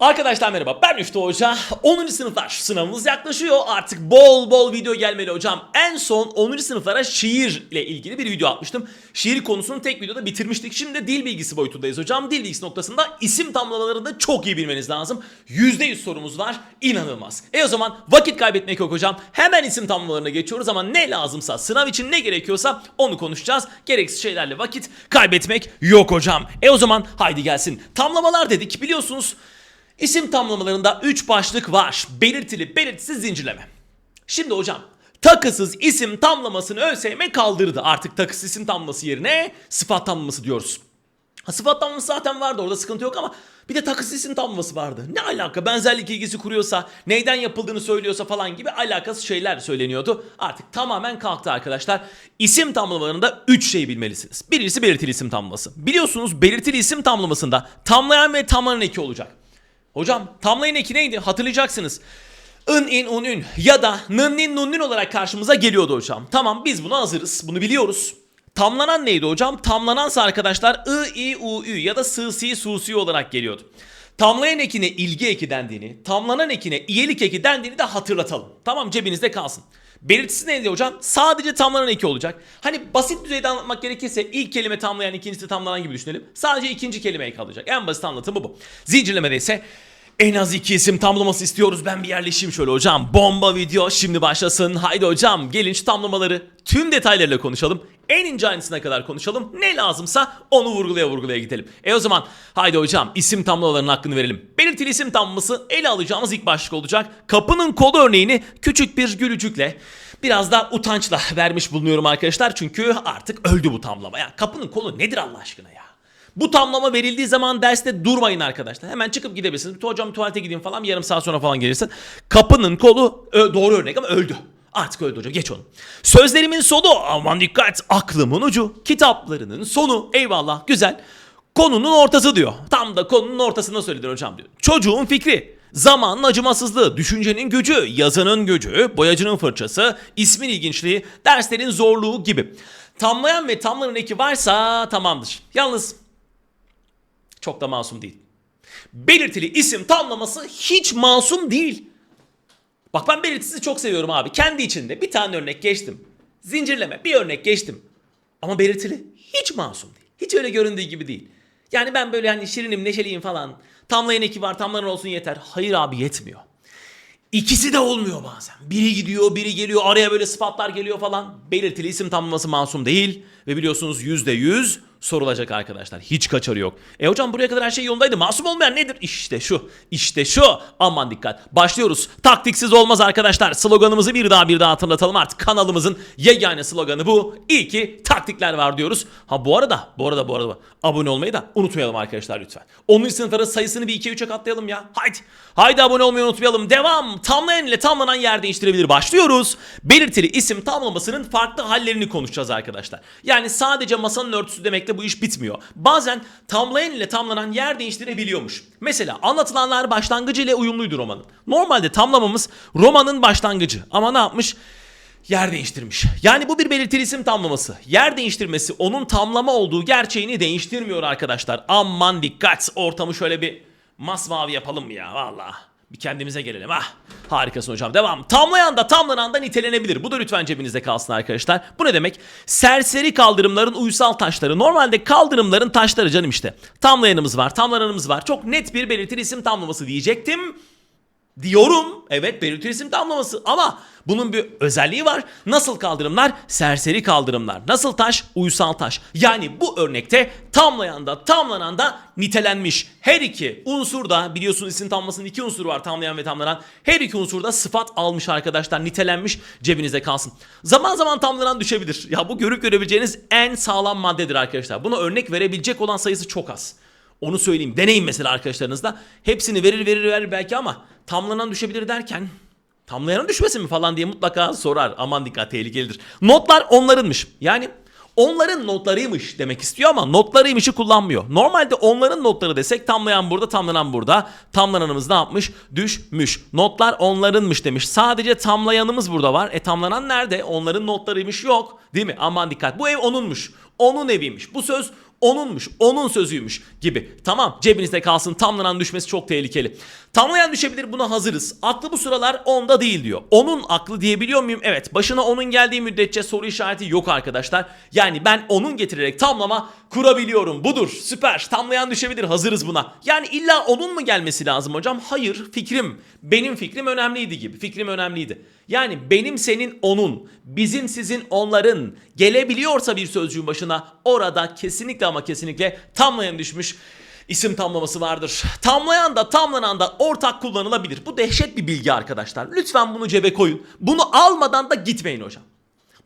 Arkadaşlar merhaba ben Müftü Hoca. 10. sınıflar sınavımız yaklaşıyor. Artık bol bol video gelmeli hocam. En son 10. sınıflara şiirle ilgili bir video atmıştım. Şiir konusunu tek videoda bitirmiştik. Şimdi de dil bilgisi boyutundayız hocam. Dil bilgisi noktasında isim tamlamalarını çok iyi bilmeniz lazım. %100 sorumuz var. İnanılmaz. E o zaman vakit kaybetmek yok hocam. Hemen isim tamlamalarına geçiyoruz ama ne lazımsa sınav için ne gerekiyorsa onu konuşacağız. Gereksiz şeylerle vakit kaybetmek yok hocam. E o zaman haydi gelsin. Tamlamalar dedik biliyorsunuz İsim tamlamalarında 3 başlık var. Belirtili, belirtisiz, zincirleme. Şimdi hocam takısız isim tamlamasını ÖSYM kaldırdı. Artık takısız isim tamlaması yerine sıfat tamlaması diyoruz. Ha, sıfat tamlaması zaten vardı orada sıkıntı yok ama bir de takısız isim tamlaması vardı. Ne alaka benzerlik ilgisi kuruyorsa neyden yapıldığını söylüyorsa falan gibi alakasız şeyler söyleniyordu. Artık tamamen kalktı arkadaşlar. İsim tamlamalarında 3 şey bilmelisiniz. Birincisi belirtili isim tamlaması. Biliyorsunuz belirtili isim tamlamasında tamlayan ve tamlanan eki olacak. Hocam tamlayın eki neydi hatırlayacaksınız. ın in un ün ya da nın nin nun nin olarak karşımıza geliyordu hocam. Tamam biz buna hazırız bunu biliyoruz. Tamlanan neydi hocam? Tamlanansa arkadaşlar ı i u ü ya da sı si su si olarak geliyordu. Tamlayan ekine ilgi eki dendiğini, tamlanan ekine iyelik eki dendiğini de hatırlatalım. Tamam cebinizde kalsın. Belirtisi neydi hocam? Sadece tamlanan eki olacak. Hani basit düzeyde anlatmak gerekirse ilk kelime tamlayan, ikincisi tamlanan gibi düşünelim. Sadece ikinci kelimeye kalacak. En basit anlatımı bu. Zincirlemede ise en az iki isim tamlaması istiyoruz. Ben bir yerleşeyim şöyle hocam. Bomba video şimdi başlasın. Haydi hocam gelin şu tamlamaları tüm detaylarıyla konuşalım. En ince ayrıntısına kadar konuşalım. Ne lazımsa onu vurgulaya vurgulaya gidelim. E o zaman haydi hocam isim tamlamalarının hakkını verelim. Belirtili isim tamlaması ele alacağımız ilk başlık olacak. Kapının kolu örneğini küçük bir gülücükle biraz da utançla vermiş bulunuyorum arkadaşlar. Çünkü artık öldü bu tamlama. Ya kapının kolu nedir Allah aşkına ya? Bu tamlama verildiği zaman derste durmayın arkadaşlar. Hemen çıkıp gidebilirsiniz. Hocam tuvalete gideyim falan yarım saat sonra falan gelirsin. Kapının kolu doğru örnek ama öldü. Artık öldü hocam geç onu. Sözlerimin sonu aman dikkat aklımın ucu. Kitaplarının sonu eyvallah güzel. Konunun ortası diyor. Tam da konunun ortasında söyledir hocam diyor. Çocuğun fikri. Zamanın acımasızlığı, düşüncenin gücü, yazının gücü, boyacının fırçası, ismin ilginçliği, derslerin zorluğu gibi. Tamlayan ve tamlanan eki varsa tamamdır. Yalnız çok da masum değil. Belirtili isim tamlaması hiç masum değil. Bak ben belirtisizi çok seviyorum abi. Kendi içinde bir tane örnek geçtim. Zincirleme bir örnek geçtim. Ama belirtili hiç masum değil. Hiç öyle göründüğü gibi değil. Yani ben böyle hani şirinim neşeliyim falan. Tamlayan eki var tamlanan olsun yeter. Hayır abi yetmiyor. İkisi de olmuyor bazen. Biri gidiyor, biri geliyor, araya böyle sıfatlar geliyor falan. Belirtili isim tamlaması masum değil. Ve biliyorsunuz yüzde yüz sorulacak arkadaşlar. Hiç kaçarı yok. E hocam buraya kadar her şey yolundaydı. Masum olmayan nedir? İşte şu. İşte şu. Aman dikkat. Başlıyoruz. Taktiksiz olmaz arkadaşlar. Sloganımızı bir daha bir daha hatırlatalım artık. Kanalımızın yegane sloganı bu. İyi ki taktikler var diyoruz. Ha bu arada, bu arada, bu arada abone olmayı da unutmayalım arkadaşlar lütfen. 10. sınıfların sayısını bir 2'ye 3'e katlayalım ya. Haydi. Haydi abone olmayı unutmayalım. Devam. Tamlayan ile tamlanan yer değiştirebilir. Başlıyoruz. Belirtili isim tamlamasının farklı hallerini konuşacağız arkadaşlar. Yani sadece masanın örtüsü demekle bu iş bitmiyor. Bazen tamlayan ile tamlanan yer değiştirebiliyormuş. Mesela anlatılanlar başlangıcı ile uyumluydu romanın. Normalde tamlamamız romanın başlangıcı. Ama ne yapmış? Yer değiştirmiş. Yani bu bir belirtili isim tamlaması. Yer değiştirmesi onun tamlama olduğu gerçeğini değiştirmiyor arkadaşlar. Aman dikkat. Ortamı şöyle bir masmavi yapalım ya valla. Bir kendimize gelelim ah. Harikasın hocam devam. Tamlayan da tamlanan da nitelenebilir. Bu da lütfen cebinizde kalsın arkadaşlar. Bu ne demek? Serseri kaldırımların uysal taşları. Normalde kaldırımların taşları canım işte. Tamlayanımız var, tamlananımız var. Çok net bir belirtili isim tamlaması diyecektim diyorum. Evet belirtili isim tamlaması ama bunun bir özelliği var. Nasıl kaldırımlar? Serseri kaldırımlar. Nasıl taş? Uysal taş. Yani bu örnekte tamlayan da tamlanan da nitelenmiş. Her iki unsur da biliyorsun isim tamlamasının iki unsuru var tamlayan ve tamlanan. Her iki unsur da sıfat almış arkadaşlar. Nitelenmiş cebinizde kalsın. Zaman zaman tamlanan düşebilir. Ya bu görüp görebileceğiniz en sağlam maddedir arkadaşlar. Buna örnek verebilecek olan sayısı çok az. Onu söyleyeyim. Deneyin mesela arkadaşlarınızla. Hepsini verir verir verir belki ama tamlanan düşebilir derken tamlayanın düşmesin mi falan diye mutlaka sorar. Aman dikkat tehlikelidir. Notlar onlarınmış. Yani onların notlarıymış demek istiyor ama notlarıymışı kullanmıyor. Normalde onların notları desek tamlayan burada tamlanan burada. Tamlananımız ne yapmış? Düşmüş. Notlar onlarınmış demiş. Sadece tamlayanımız burada var. E tamlanan nerede? Onların notlarıymış yok. Değil mi? Aman dikkat. Bu ev onunmuş. Onun eviymiş. Bu söz Onunmuş, onun sözüymüş gibi. Tamam cebinizde kalsın tamlanan düşmesi çok tehlikeli. Tamlayan düşebilir buna hazırız. Aklı bu sıralar onda değil diyor. Onun aklı diyebiliyor muyum? Evet başına onun geldiği müddetçe soru işareti yok arkadaşlar. Yani ben onun getirerek tamlama kurabiliyorum. Budur süper tamlayan düşebilir hazırız buna. Yani illa onun mu gelmesi lazım hocam? Hayır fikrim benim fikrim önemliydi gibi. Fikrim önemliydi. Yani benim senin onun, bizim sizin onların gelebiliyorsa bir sözcüğün başına orada kesinlikle ama kesinlikle tamlayan düşmüş isim tamlaması vardır. Tamlayan da tamlanan da ortak kullanılabilir. Bu dehşet bir bilgi arkadaşlar. Lütfen bunu cebe koyun. Bunu almadan da gitmeyin hocam.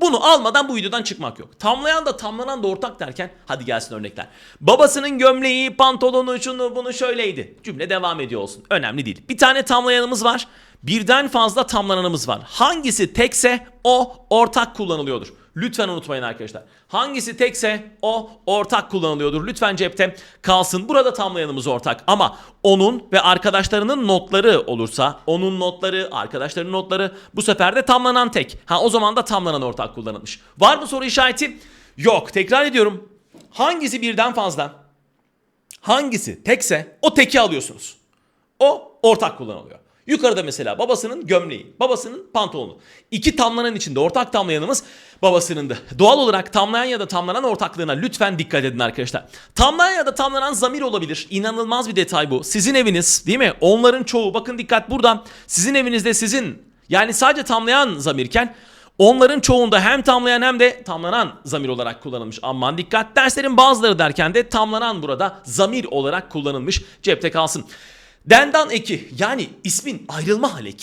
Bunu almadan bu videodan çıkmak yok. Tamlayan da tamlanan da ortak derken hadi gelsin örnekler. Babasının gömleği, pantolonu, şunu bunu şöyleydi. Cümle devam ediyor olsun. Önemli değil. Bir tane tamlayanımız var. Birden fazla tamlananımız var. Hangisi tekse o ortak kullanılıyordur. Lütfen unutmayın arkadaşlar. Hangisi tekse o ortak kullanılıyordur. Lütfen cepte kalsın. Burada tamlayanımız ortak ama onun ve arkadaşlarının notları olursa onun notları, arkadaşlarının notları bu sefer de tamlanan tek. Ha o zaman da tamlanan ortak kullanılmış. Var mı soru işareti? Yok. Tekrar ediyorum. Hangisi birden fazla? Hangisi tekse o teki alıyorsunuz. O ortak kullanılıyor. Yukarıda mesela babasının gömleği, babasının pantolonu. İki tamlanan içinde ortak tamlayanımız babasınındı. Doğal olarak tamlayan ya da tamlanan ortaklığına lütfen dikkat edin arkadaşlar. Tamlayan ya da tamlanan zamir olabilir. İnanılmaz bir detay bu. Sizin eviniz değil mi? Onların çoğu bakın dikkat burada. Sizin evinizde sizin yani sadece tamlayan zamirken Onların çoğunda hem tamlayan hem de tamlanan zamir olarak kullanılmış. Aman dikkat derslerin bazıları derken de tamlanan burada zamir olarak kullanılmış. Cepte kalsın. Dendan eki yani ismin ayrılma hali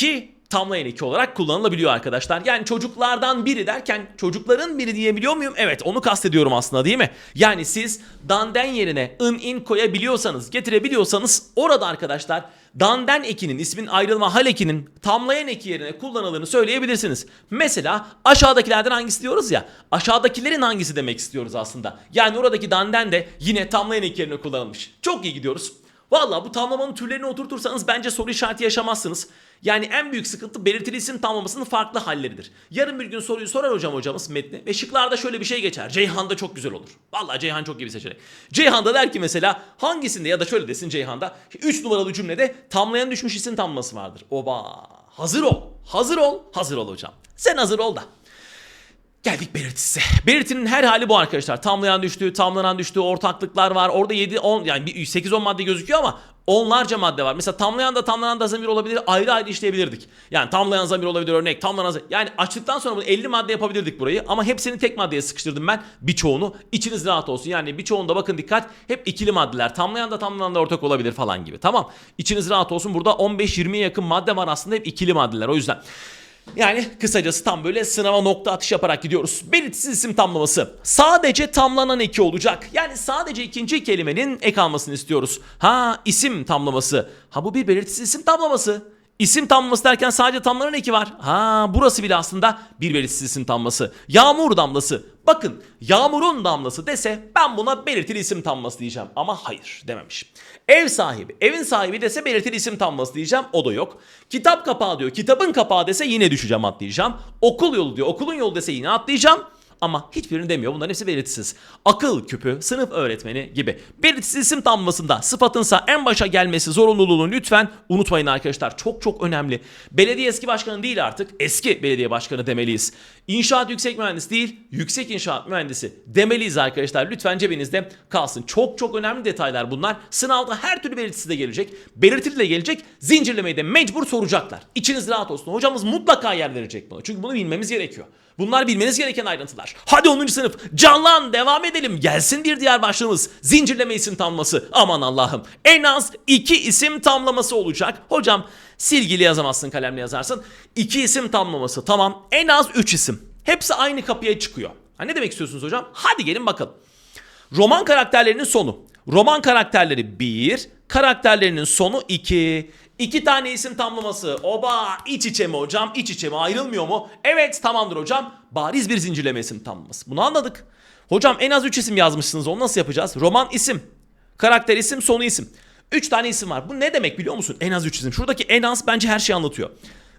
tamlayan eki olarak kullanılabiliyor arkadaşlar. Yani çocuklardan biri derken çocukların biri diyebiliyor muyum? Evet onu kastediyorum aslında değil mi? Yani siz danden yerine ın in koyabiliyorsanız getirebiliyorsanız orada arkadaşlar danden ekinin ismin ayrılma hal ekinin tamlayan eki yerine kullanıldığını söyleyebilirsiniz. Mesela aşağıdakilerden hangisi diyoruz ya aşağıdakilerin hangisi demek istiyoruz aslında. Yani oradaki danden de yine tamlayan eki yerine kullanılmış. Çok iyi gidiyoruz. Valla bu tamlamanın türlerini oturtursanız bence soru işareti yaşamazsınız. Yani en büyük sıkıntı belirtili isim tamlamasının farklı halleridir. Yarın bir gün soruyu sorar hocam hocamız metni ve şıklarda şöyle bir şey geçer. Ceyhan'da çok güzel olur. Valla Ceyhan çok iyi bir seçenek. Ceyhan'da der ki mesela hangisinde ya da şöyle desin Ceyhan'da 3 numaralı cümlede tamlayan düşmüş isim tamlaması vardır. Oba hazır ol hazır ol hazır ol hocam. Sen hazır ol da. Geldik belirtisi. Belirtinin her hali bu arkadaşlar. Tamlayan düştüğü, tamlanan düştüğü ortaklıklar var. Orada 7 10 yani bir 8 10 madde gözüküyor ama onlarca madde var. Mesela tamlayan da tamlanan da zamir olabilir. Ayrı ayrı işleyebilirdik. Yani tamlayan zamir olabilir örnek. Tamlanan zamir. Yani açtıktan sonra bunu 50 madde yapabilirdik burayı ama hepsini tek maddeye sıkıştırdım ben. Birçoğunu. İçiniz rahat olsun. Yani birçoğunda bakın dikkat hep ikili maddeler. Tamlayan da tamlanan da ortak olabilir falan gibi. Tamam. İçiniz rahat olsun. Burada 15-20'ye yakın madde var aslında hep ikili maddeler. O yüzden yani kısacası tam böyle sınava nokta atış yaparak gidiyoruz. Belirtisiz isim tamlaması. Sadece tamlanan eki olacak. Yani sadece ikinci kelimenin ek almasını istiyoruz. Ha isim tamlaması. Ha bu bir belirtisiz isim tamlaması. İsim tamlaması derken sadece tamlanan eki var. Ha burası bile aslında bir belirtisiz isim tamlaması. Yağmur damlası. Bakın yağmurun damlası dese ben buna belirtili isim tamlaması diyeceğim. Ama hayır dememiş. Ev sahibi, evin sahibi dese belirtili isim tamlaması diyeceğim. O da yok. Kitap kapağı diyor. Kitabın kapağı dese yine düşeceğim atlayacağım. Okul yolu diyor. Okulun yolu dese yine atlayacağım. Ama hiçbirini demiyor. Bunların hepsi belirtisiz. Akıl küpü, sınıf öğretmeni gibi. Belirtisiz isim tamlamasında sıfatınsa en başa gelmesi zorunluluğunu lütfen unutmayın arkadaşlar. Çok çok önemli. Belediye eski başkanı değil artık. Eski belediye başkanı demeliyiz. İnşaat yüksek mühendisi değil, yüksek inşaat mühendisi demeliyiz arkadaşlar. Lütfen cebinizde kalsın. Çok çok önemli detaylar bunlar. Sınavda her türlü belirtisi de gelecek. Belirtili de gelecek. Zincirlemeyi de mecbur soracaklar. İçiniz rahat olsun. Hocamız mutlaka yer verecek buna. Çünkü bunu bilmemiz gerekiyor. Bunlar bilmeniz gereken ayrıntılar. Hadi 10. sınıf canlan devam edelim. Gelsin bir diğer başlığımız. Zincirleme isim tamlaması. Aman Allah'ım. En az 2 isim tamlaması olacak. Hocam silgili yazamazsın kalemle yazarsın. 2 isim tamlaması tamam. En az 3 isim. Hepsi aynı kapıya çıkıyor. Ha, ne demek istiyorsunuz hocam? Hadi gelin bakalım. Roman karakterlerinin sonu. Roman karakterleri 1, karakterlerinin sonu 2. İki tane isim tamlaması. Oba iç içe mi hocam? İç içe mi? Ayrılmıyor mu? Evet tamamdır hocam. Bariz bir zincirleme isim tamlaması. Bunu anladık. Hocam en az 3 isim yazmışsınız. Onu nasıl yapacağız? Roman isim. Karakter isim, sonu isim. 3 tane isim var. Bu ne demek biliyor musun? En az 3 isim. Şuradaki en az bence her şeyi anlatıyor.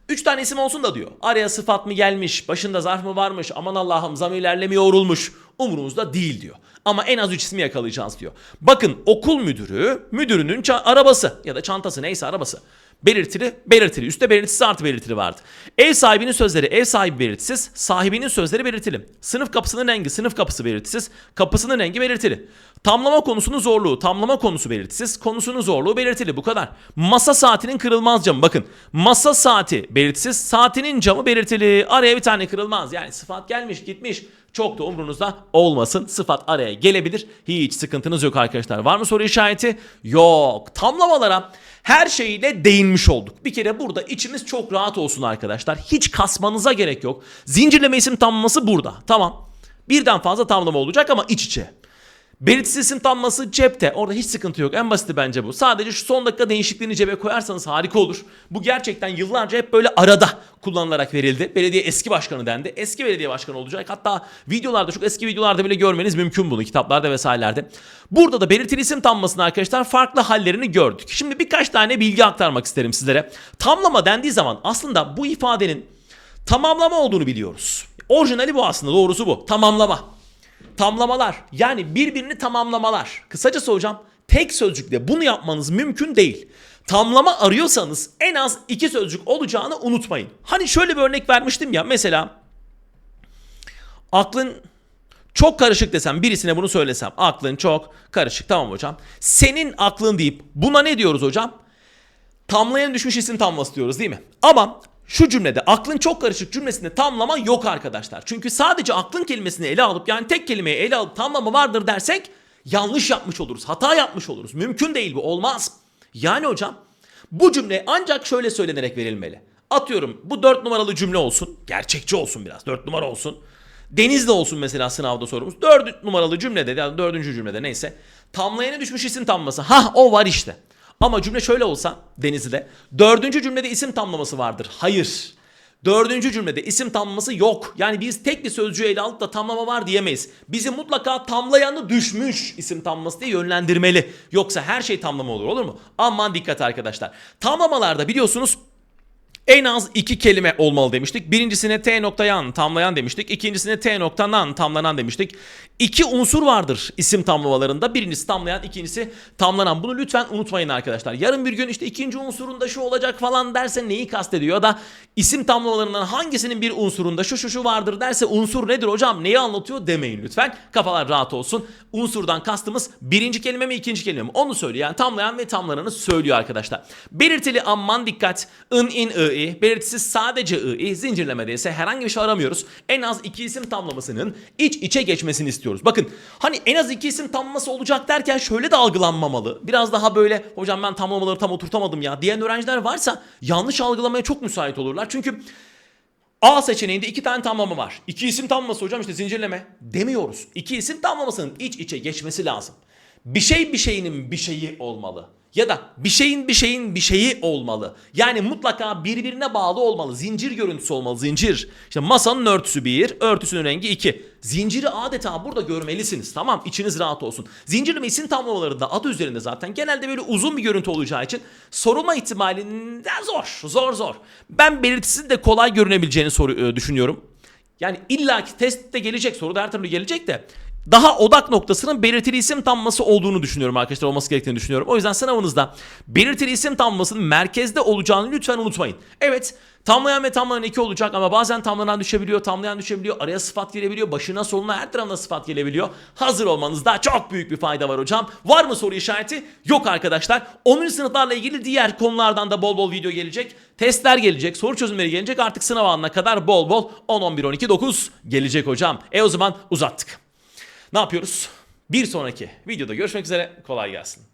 3 tane isim olsun da diyor. Araya sıfat mı gelmiş, başında zarf mı varmış, aman Allah'ım zamirlerle mi yoğrulmuş umurumuzda değil diyor. Ama en az 3 ismi yakalayacağız diyor. Bakın okul müdürü, müdürünün arabası ya da çantası neyse arabası. Belirtili, belirtili. Üstte belirtisiz artı belirtili vardı. Ev sahibinin sözleri ev sahibi belirtisiz, sahibinin sözleri belirtili. Sınıf kapısının rengi sınıf kapısı belirtisiz, kapısının rengi belirtili. Tamlama konusunun zorluğu, tamlama konusu belirtisiz, konusunun zorluğu belirtili. Bu kadar. Masa saatinin kırılmaz camı. Bakın masa saati belirtisiz, saatinin camı belirtili. Araya bir tane kırılmaz. Yani sıfat gelmiş gitmiş. Çok da umrunuzda olmasın. Sıfat araya gelebilir. Hiç sıkıntınız yok arkadaşlar. Var mı soru işareti? Yok. Tamlamalara her şeyle değinmiş olduk. Bir kere burada içimiz çok rahat olsun arkadaşlar. Hiç kasmanıza gerek yok. Zincirleme isim tamlaması burada. Tamam. Birden fazla tamlama olacak ama iç içe. Belirtisiz isim tamlaması cepte. Orada hiç sıkıntı yok. En basiti bence bu. Sadece şu son dakika değişikliğini cebe koyarsanız harika olur. Bu gerçekten yıllarca hep böyle arada kullanılarak verildi. Belediye eski başkanı dendi. Eski belediye başkanı olacak. Hatta videolarda çok eski videolarda bile görmeniz mümkün bunu. Kitaplarda vesairelerde. Burada da belirtili isim tamlamasının arkadaşlar farklı hallerini gördük. Şimdi birkaç tane bilgi aktarmak isterim sizlere. Tamlama dendiği zaman aslında bu ifadenin tamamlama olduğunu biliyoruz. Orijinali bu aslında doğrusu bu. Tamamlama. Tamlamalar yani birbirini tamamlamalar. Kısacası hocam tek sözcükle bunu yapmanız mümkün değil. Tamlama arıyorsanız en az iki sözcük olacağını unutmayın. Hani şöyle bir örnek vermiştim ya mesela aklın çok karışık desem birisine bunu söylesem aklın çok karışık tamam hocam. Senin aklın deyip buna ne diyoruz hocam? Tamlayan düşmüş isim tamlaması diyoruz değil mi? Ama şu cümlede aklın çok karışık cümlesinde tamlama yok arkadaşlar. Çünkü sadece aklın kelimesini ele alıp yani tek kelimeyi ele alıp tamlama vardır dersek yanlış yapmış oluruz. Hata yapmış oluruz. Mümkün değil bu olmaz. Yani hocam bu cümle ancak şöyle söylenerek verilmeli. Atıyorum bu 4 numaralı cümle olsun. Gerçekçi olsun biraz 4 numara olsun. Denizli olsun mesela sınavda sorumuz. 4 numaralı cümlede ya da 4. cümlede neyse. Tamlayana düşmüş isim tamlaması. Ha o var işte. Ama cümle şöyle olsa Denizli'de. Dördüncü cümlede isim tamlaması vardır. Hayır. Dördüncü cümlede isim tamlaması yok. Yani biz tek bir sözcüğü ele alıp da tamlama var diyemeyiz. Bizi mutlaka tamlayanı düşmüş isim tamlaması diye yönlendirmeli. Yoksa her şey tamlama olur olur mu? Aman dikkat arkadaşlar. Tamlamalarda biliyorsunuz en az iki kelime olmalı demiştik. Birincisine T nokta yan tamlayan demiştik. İkincisine T nokta nan tamlanan demiştik. İki unsur vardır isim tamlamalarında. Birincisi tamlayan, ikincisi tamlanan. Bunu lütfen unutmayın arkadaşlar. Yarın bir gün işte ikinci unsurunda şu olacak falan derse neyi kastediyor? Ya da isim tamlamalarından hangisinin bir unsurunda şu şu şu vardır derse unsur nedir hocam? Neyi anlatıyor demeyin lütfen. Kafalar rahat olsun. Unsurdan kastımız birinci kelime mi ikinci kelime mi? Onu söylüyor. Yani tamlayan ve tamlananı söylüyor arkadaşlar. Belirtili aman dikkat. ın in ı i. Belirtisiz sadece i. Zincirlemede ise herhangi bir şey aramıyoruz. En az iki isim tamlamasının iç içe geçmesini istiyoruz. Bakın hani en az iki isim tamlaması olacak derken şöyle de algılanmamalı. Biraz daha böyle hocam ben tamlamaları tam oturtamadım ya diyen öğrenciler varsa yanlış algılamaya çok müsait olurlar. Çünkü A seçeneğinde iki tane tamlama var. İki isim tamlaması hocam işte zincirleme demiyoruz. İki isim tamlamasının iç içe geçmesi lazım. Bir şey bir şeyinin bir şeyi olmalı. Ya da bir şeyin bir şeyin bir şeyi olmalı. Yani mutlaka birbirine bağlı olmalı. Zincir görüntüsü olmalı. Zincir. İşte masanın örtüsü bir, örtüsünün rengi iki. Zinciri adeta burada görmelisiniz. Tamam içiniz rahat olsun. Zincirleme isim tamlamalarında adı üzerinde zaten genelde böyle uzun bir görüntü olacağı için sorulma ihtimalinden zor. Zor zor. Ben belirtisinin de kolay görünebileceğini soru, e, düşünüyorum. Yani illaki testte gelecek soruda her türlü gelecek de daha odak noktasının belirtili isim tamlaması olduğunu düşünüyorum arkadaşlar olması gerektiğini düşünüyorum. O yüzden sınavınızda belirtili isim tamlamasının merkezde olacağını lütfen unutmayın. Evet tamlayan ve tamlanan iki olacak ama bazen tamlanan düşebiliyor, tamlayan düşebiliyor, araya sıfat gelebiliyor, başına soluna her tarafına sıfat gelebiliyor. Hazır olmanızda çok büyük bir fayda var hocam. Var mı soru işareti? Yok arkadaşlar. 10. sınıflarla ilgili diğer konulardan da bol bol video gelecek. Testler gelecek, soru çözümleri gelecek. Artık sınav anına kadar bol bol 10, 11, 12, 9 gelecek hocam. E o zaman uzattık. Ne yapıyoruz? Bir sonraki videoda görüşmek üzere. Kolay gelsin.